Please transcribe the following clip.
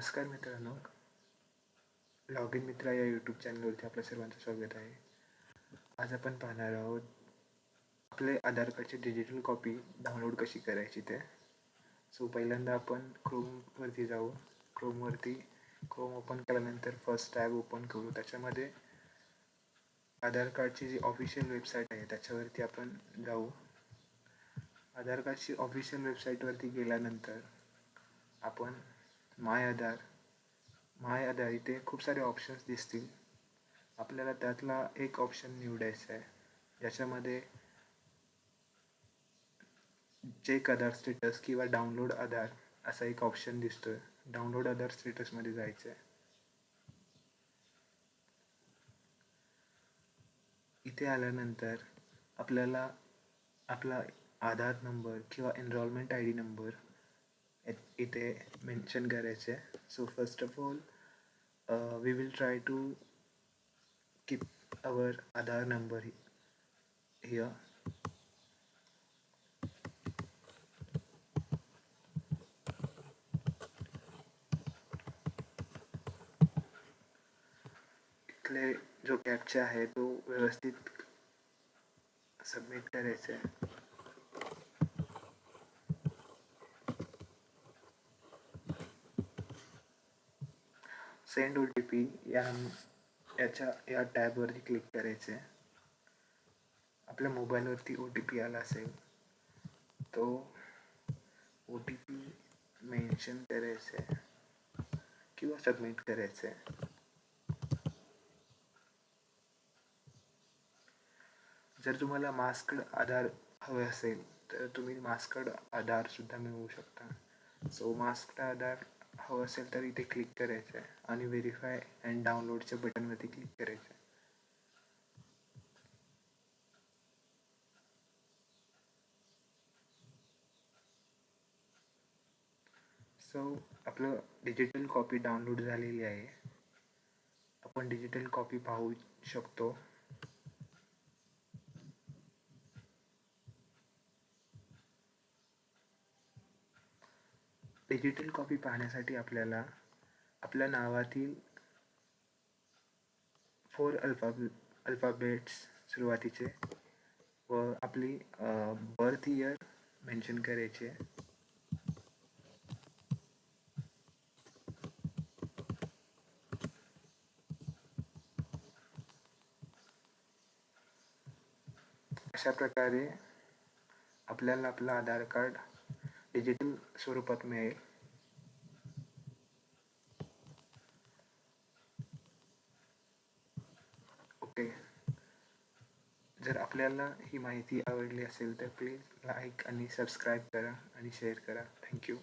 नमस्कार मित्रांनो. Log in मित्रा या यूट्यूब चॅनलवरती आपल्या सर्वांचं स्वागत आहे. आज आपण पाहणार आहोत आपले आधार कार्डची डिजिटल कॉपी डाउनलोड कशी करायची ते. सो पहिल्यांदा आपण क्रोमवरती जाऊ. क्रोमवरती क्रोम ओपन केल्यानंतर फर्स्ट टॅब ओपन करू. त्याच्यामध्ये आधार कार्डची जी ऑफिशियल वेबसाईट आहे त्याच्यावरती आपण जाऊ. आधार कार्डची ऑफिशियल वेबसाईटवरती गेल्यानंतर आपण माय आधार माय आधार इथे खूप सारे ऑप्शन्स दिसतील. आपल्याला त्यातला एक ऑप्शन निवडायचा आहे ज्याच्यामध्ये चेक आधार स्टेटस किंवा डाउनलोड आधार असा एक ऑप्शन दिसतोय. डाउनलोड आधार स्टेटसमध्ये जायचं आहे इथे आल्यानंतर आपल्याला आपला आधार नंबर किंवा एनरोलमेंट आय डी नंबर इथे मेन्शन करायचे so first of all we will try to keep our Aadhaar number here इथले जो कॅबचे आहे तो व्यवस्थित सबमिट करायचा आहे सेंड ओ टी पी या याच्या या टॅबवरती क्लिक करायचे आपल्या मोबाईलवरती ओ टी पी आला असेल तो ओ टी पी मेन्शन करायचे किंवा सबमिट करायचे जर तुम्हाला मास्कड आधार हवे असेल तर तुम्ही मास्कड आधार सुद्धा मिळवू शकता. सो मास्कड आधार हवं असेल तर इथे क्लिक करायचं आहे. आणि व्हेरीफाय अँड डाउनलोडच्या बटनवरती क्लिक करायचं आहे. सो आपलं डिजिटल कॉपी डाउनलोड झालेली आहे. आपण डिजिटल कॉपी पाहू शकतो. डिजिटल कॉपी पाहण्यासाठी आपल्याला आपल्या नावातील फोर अल्फा अल्फाबेट्स सुरुवातीचे व आपली बर्थ इयर मेन्शन करायचे. अशा प्रकारे आपल्याला आपलं आधार कार्ड डिजिटल स्वरूपात मिळेल. ओके जर आपल्याला ही माहिती आवडली असेल तर प्लीज लाईक आणि सबस्क्राईब करा आणि शेअर करा. थँक्यू